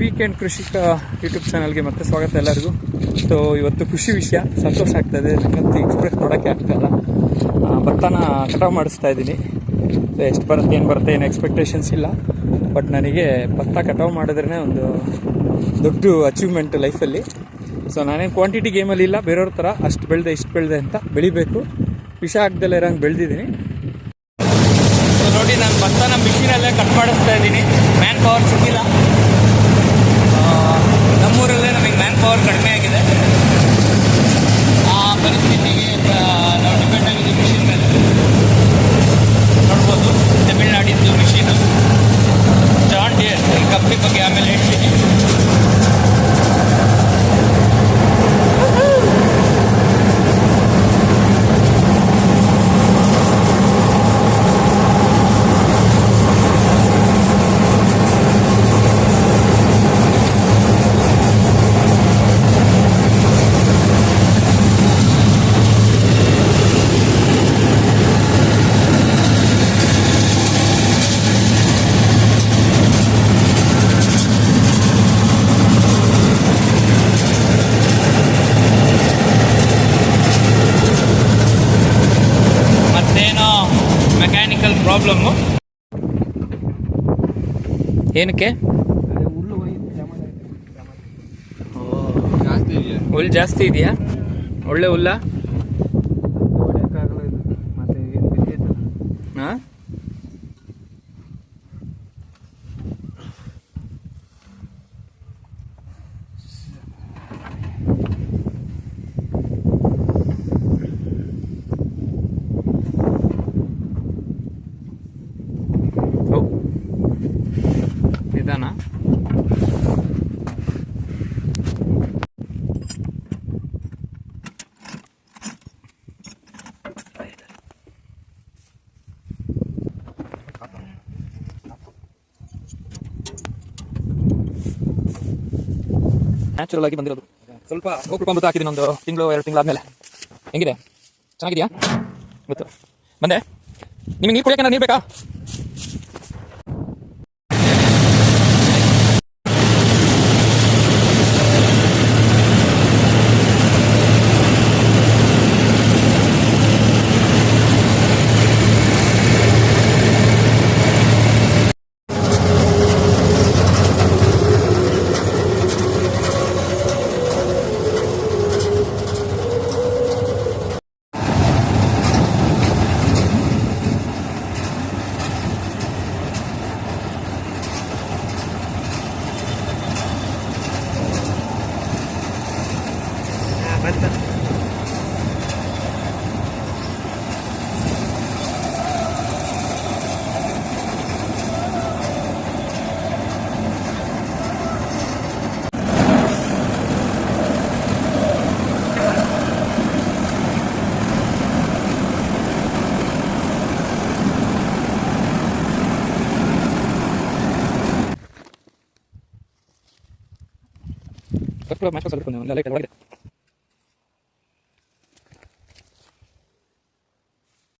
Weekend ಕೃಷಿಕ YouTube ಚಾನಲ್ಗೆ ಮತ್ತೆ ಸ್ವಾಗತ ಎಲ್ಲರಿಗೂ. ಸೊ ಇವತ್ತು ಖುಷಿ ವಿಷಯ. ಸಂತೋಷ ಆಗ್ತಾಯಿದೆ ನನಗಂತೂ ಎಕ್ಸ್ಪ್ರೆಸ್ ನೋಡೋಕ್ಕೆ ಆಗ್ತಾಯಿಲ್ಲ ಭತ್ತನ ಕಟಾವು ಮಾಡಿಸ್ತಾ ಇದ್ದೀನಿ. ಸೊ ಎಷ್ಟು ಬರುತ್ತೆ, ಏನು ಬರುತ್ತೆ, ಏನು ಎಕ್ಸ್ಪೆಕ್ಟೇಷನ್ಸ್ ಇಲ್ಲ. ಬಟ್ ನನಗೆ ಭತ್ತ ಕಟಾವು ಮಾಡಿದ್ರೇ ಒಂದು ದೊಡ್ಡ ಅಚೀವ್ಮೆಂಟ್ ಲೈಫಲ್ಲಿ ಸೊ ನಾನೇನು ಕ್ವಾಂಟಿಟಿ ಗೇಮಲ್ಲಿ ಇಲ್ಲ. ಬೇರೆಯವ್ರ ಥರ ಅಷ್ಟು ಬೆಳೆದೆ, ಇಷ್ಟು ಬೆಳೆದೆ ಅಂತ ಬೆಳಿಬೇಕು. ವಿಷ ಆಗ್ದಲ್ಲೇ ಇರೋಂಗೆ ಬೆಳೆದಿದ್ದೀನಿ. ನೋಡಿ, ನಾನು ಭತ್ತನ ಮಿಷಿನಲ್ಲೇ ಕಟ್ ಮಾಡಿಸ್ತಾ ಇದ್ದೀನಿ. ಮ್ಯಾನ್ ಪವರ್ ಸಿಕ್ಕಿಲ್ಲ ನಮ್ಮೂರಲ್ಲೇ ನಮಗೆ ಮ್ಯಾನ್ ಪವರ್ ಕಡಿಮೆ ಆಗಿದೆ. ಆ ಪರಿಸ್ಥಿತಿಗೆ ನಾವು ಡಿಪೆಂಡ್ ಆಗಿದ್ದೀವಿ ಮಿಷಿನ್ ಮೇಲೆ. ನೋಡ್ಬೋದು, ತಮಿಳ್ನಾಡಿದ್ದು ಮಿಷಿನು ಜಾನ್ ಡಿಯರ್ ಕಂಪ್ನಿ ಬಗ್ಗೆ ಆಮೇಲೆ ಹೇಳ್ತೀನಿ. ಪ್ರಾಬ್ಲಮ್ಮು? ಏನಕ್ಕೆ? ಜಾಸ್ತಿ ಇದೆಯಾ? ಹುಲ್ ಜಾಸ್ತಿ ಇದೆಯಾ ಒಳ್ಳೆ ಹುಲ್ಲ ಹಾಂ ನಿಧಾನ. ನ್ಯಾಚುರಲ್ ಆಗಿ ಬಂದಿರೋದು. ಸ್ವಲ್ಪ ಗೋಕೃಪಾಮೃತ ಹಾಕಿದ್ದೀನಿ ಒಂದು ತಿಂಗಳು, ಎರಡು ತಿಂಗಳಾದ್ಮೇಲೆ ಹೆಂಗಿದೆ? ಚೆನ್ನಾಗಿದೆಯಾ? ಗೊತ್ತು. ಬಂದೆ. ನಿಮಗೆ ನೀರು ಕುಡಿಯೋಕೆ ನೀರು ಬೇಕಾ? ಸ್ವಲ್ಪ ಮ್ಯಾಚ್ ಸ್ವಲ್ಪ ಒಂದು ಅಲ್ಲೇ ಕೆಳಗಡೆ